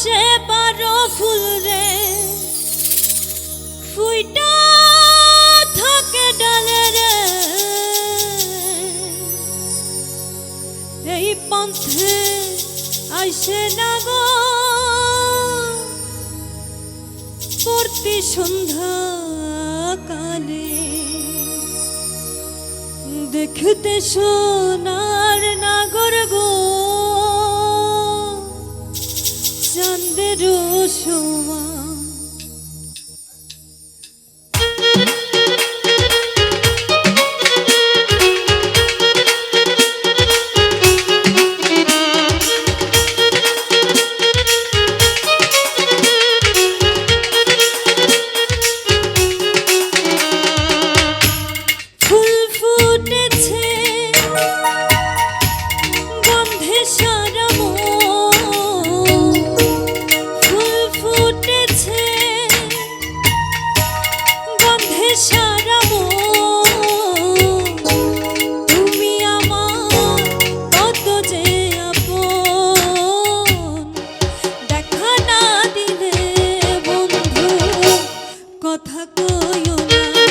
সে বারো ফুল রে ফুইটা থাকে ডালে রে এই পন্থে আইসে না গো। প্রতি সন্ধ্যা কালে। দেখতে সোনার 就忘。না